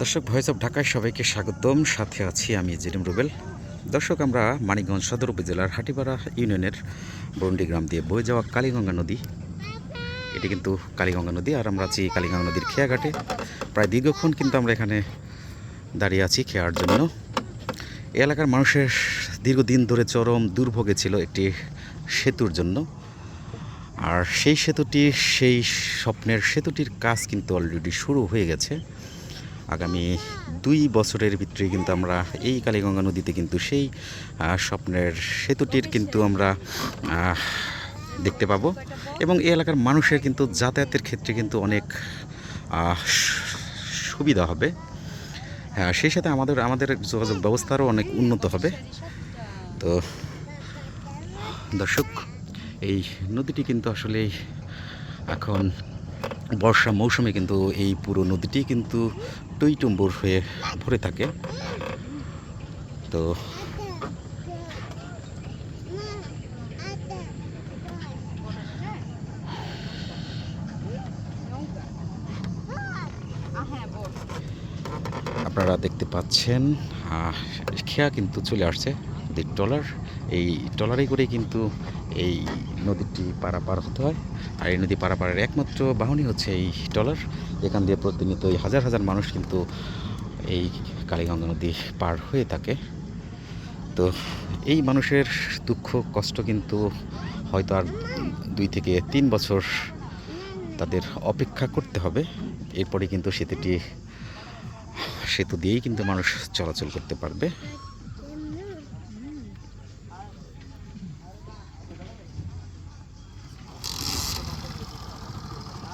দর্শক voice of ঢাকায় সবাইকে স্বাগতম। সাথে আছি আমি জিরিম রুবেল। দর্শক, আমরা মানিকগঞ্জ সদর উপজেলার হাটিপাড়া ইউনিয়নের বরুন্ডি গ্রাম দিয়ে বয়ে যাওয়া কালীগঙ্গা নদী। এটি কিন্তু কালীগঙ্গা নদী, আর আমরা আছি কালীগঙ্গা নদীর খেয়াঘাটে। প্রায় দীর্ঘক্ষণ কিন্তু আমরা এখানে দাঁড়িয়ে আছি খেয়ার জন্য। এই এলাকার মানুষের দীর্ঘদিন ধরে চরম দুর্ভোগে ছিল একটি সেতুর জন্য। আর সেই সেতুটি, সেই স্বপ্নের সেতুটির কাজ কিন্তু অলরেডি শুরু হয়ে গেছে। আগামী দুই বছরের ভিতরে কিন্তু আমরা এই কালীগঙ্গা নদীতে কিন্তু সেই স্বপ্নের সেতুটির কিন্তু আমরা দেখতে পাবো। এবং এই এলাকার মানুষের কিন্তু যাতায়াতের ক্ষেত্রে কিন্তু অনেক সুবিধা হবে। হ্যাঁ সেই সাথে আমাদের আমাদের যোগাযোগ ব্যবস্থারও অনেক উন্নত হবে। তো, দর্শক, এই নদীটি কিন্তু আসলে এখন বর্ষা মৌসুমে কিন্তু এই পুরো নদীটি কিন্তু টইটুম্বুর হয়ে ভরে থাকে। তো আপনারা দেখতে পাচ্ছেন খেয়া কিন্তু চলে আসছে। নদীর ট্রলার এই ট্রলারে করে কিন্তু এই নদীটি পারাপার হতে হয়। আর এই নদী পারাপারের একমাত্র বাহনই হচ্ছে এই ট্রলার। এখান দিয়ে প্রতিনিয়ত এই হাজার হাজার মানুষ কিন্তু এই কালীগঙ্গা নদী পার হয়ে থাকে। তো এই মানুষের দুঃখ, কষ্ট কিন্তু হয়তো আর দুই থেকে তিন বছর তাদের অপেক্ষা করতে হবে। এরপরে কিন্তু সেতুটি, সেতু দিয়েই কিন্তু মানুষ চলাচল করতে পারবে।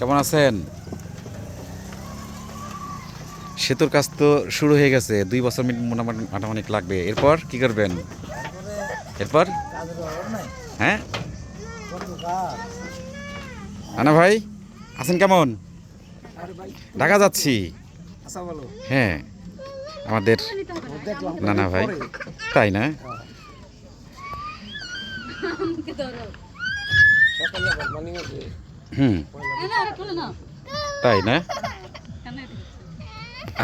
কেমন আছেন? সেতুর কাজ তো শুরু হয়ে গেছে, দুই বছর মোটামুটি মোটামুটি লাগবে। এরপর কি করবেন? এরপর? হ্যাঁ? আনা ভাই, আছেন কেমন? ঢাকা যাচ্ছি। হ্যাঁ আমাদের নানা ভাই। তাই না? সকালে হুম। তাই না?